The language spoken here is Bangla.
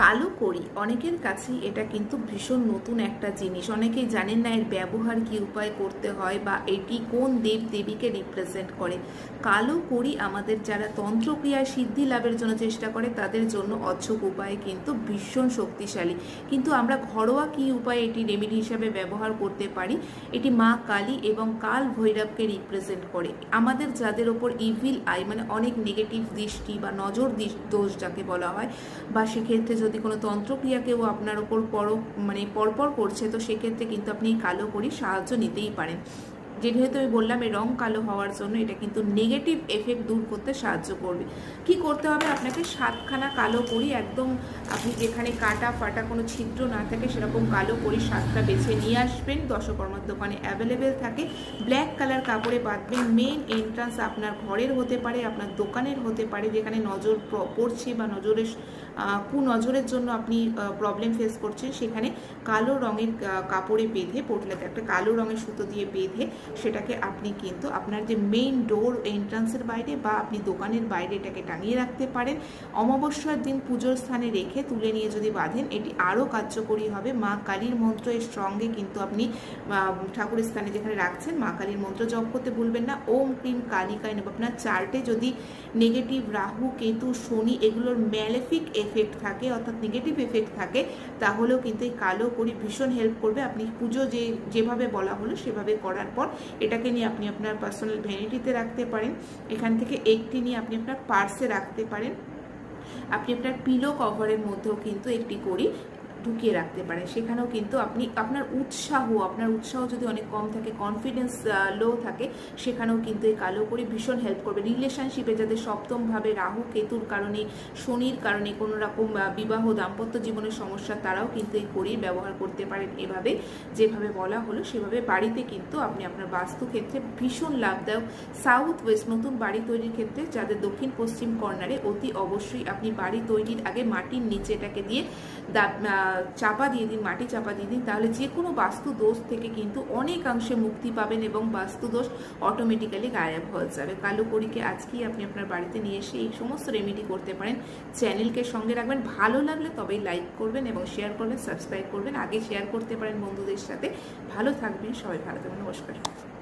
কালো করি। অনেকের কাছেই এটা কিন্তু ভীষণ নতুন একটা জিনিস। অনেকেই জানেন না এর ব্যবহার কি উপায় করতে হয় বা এটি কোন দেব দেবীকে রিপ্রেজেন্ট করে। কালো করি আমাদের যারা তন্ত্রক্রিয়ায় সিদ্ধি লাভের জন্য চেষ্টা করে, তাদের জন্য অচ্ছক উপায়ে কিন্তু ভীষণ শক্তিশালী। কিন্তু আমরা ঘরোয়া কি উপায়ে এটি রেমেডি হিসাবে ব্যবহার করতে পারি? এটি মা কালী এবং কাল ভৈরবকে রিপ্রেজেন্ট করে। আমাদের যাদের ওপর ইভিল আই মানে অনেক নেগেটিভ দৃষ্টি বা নজর দোষ যাকে বলা হয়, বা সেক্ষেত্রে যদি কোনো তন্ত্রক্রিয়া কেউ আপনার ওপর পর মানে পরপর করছে, তো সেক্ষেত্রে কিন্তু আপনি কালো করি সাহায্য নিতেই পারেন। যেহেতু আমি বললাম, এই রং কালো হওয়ার জন্য এটা কিন্তু নেগেটিভ এফেক্ট দূর করতে সাহায্য করবে। কি করতে হবে? আপনাকে সাতখানা কালো করি একদম আপনি যেখানে কাটা ফাটা কোনো ছিদ্র না থাকে সেরকম কালো করি সাতটা বেছে নিয়ে আসবেন। দশকর্মার দোকানে অ্যাভেলেবেল থাকে। ব্ল্যাক কালার কাপড়ে বাঁধবেন। মেন এন্ট্রান্স আপনার ঘরের হতে পারে, আপনার দোকানের হতে পারে, যেখানে নজর পড়ছে বা নজরের কুনজরের জন্য আপনি প্রবলেম ফেস করছেন, সেখানে কালো রঙের কাপড়ে বেঁধে, পোটলাতে একটা কালো রঙের সুতো দিয়ে বেঁধে সেটাকে আপনি কিন্তু আপনার যে মেইন ডোর এন্ট্রান্সের বাইরে বা আপনি দোকানের বাইরে এটাকে টাঙিয়ে রাখতে পারেন। অমাবস্যার দিন পুজোর স্থানে রেখে তুলে নিয়ে যদি বাঁধেন, এটি আরও কার্যকরী হবে। মা কালীর মন্ত্র এর সঙ্গে কিন্তু আপনি ঠাকুরের স্থানে যেখানে রাখছেন, মা কালীর মন্ত্র জপ করতে ভুলবেন না। ওম ক্রিম কালিকায় নেব। আপনার চার্টে যদি নেগেটিভ রাহু, কেতু, শনি এগুলোর ম্যালেফিক এফেক্ট থাকে, অর্থাৎ নেগেটিভ এফেক্ট থাকে, তাহলেও কিন্তু এই কালো করি ভীষণ হেল্প করবে। আপনি পুজো যে, যেভাবে বলা হলো সেভাবে করার পর এটাকে নিয়ে আপনি আপনার পার্সোনাল ভ্যানিটিতে রাখতে পারেন। এখান থেকে একটি নিয়ে আপনি আপনার পার্সে রাখতে পারেন। আপনি আপনার পিলো কভারের মধ্যেও কিন্তু একটি করি ঢুকিয়ে রাখতে পারেন। সেখানেও কিন্তু আপনি, আপনার উৎসাহ আপনার উৎসাহ যদি অনেক কম থাকে কনফিডেন্স লো থাকে, সেখানেও কিন্তু এই কালো করি ভীষণ হেল্প করবে। রিলেশনশিপে যাদের সপ্তমভাবে রাহু, কেতুর কারণে, শনির কারণে কোনো রকম বিবাহ, দাম্পত্য জীবনের সমস্যা, তারাও কিন্তু এই করির ব্যবহার করতে পারেন। এভাবে, যেভাবে বলা হলো, সেভাবে বাড়িতে কিন্তু আপনি আপনার বাস্তু ক্ষেত্রে ভীষণ লাভদায়ক। সাউথ ওয়েস্ট নতুন বাড়ি তৈরির ক্ষেত্রে যাদের দক্ষিণ পশ্চিম কর্নারে অতি অবশ্যই আপনি বাড়ি তৈরির আগে মাটির নিচে এটাকে দিয়ে দা- চাপা দিয়ে দিন, মাটি চাপা দিয়ে দিন, তাহলে যে কোনো বাস্তু দোষ থেকে কিন্তু অনেকাংশে মুক্তি পাবেন এবং বাস্তু দোষ অটোমেটিক্যালি গায়েব হয়ে যাবে। কালো করিকে আজকেই আপনি আপনার বাড়িতে নিয়ে এসে এই সমস্ত রেমেডি করতে পারেন। চ্যানেলকে সঙ্গে রাখবেন। ভালো লাগলে তবেই লাইক করবেন এবং শেয়ার করবেন সাবস্ক্রাইব করবেন। আগে শেয়ার করতে পারেন বন্ধুদের সাথে। ভালো থাকবেন। সবাই ভালো থাকবেন। নমস্কার।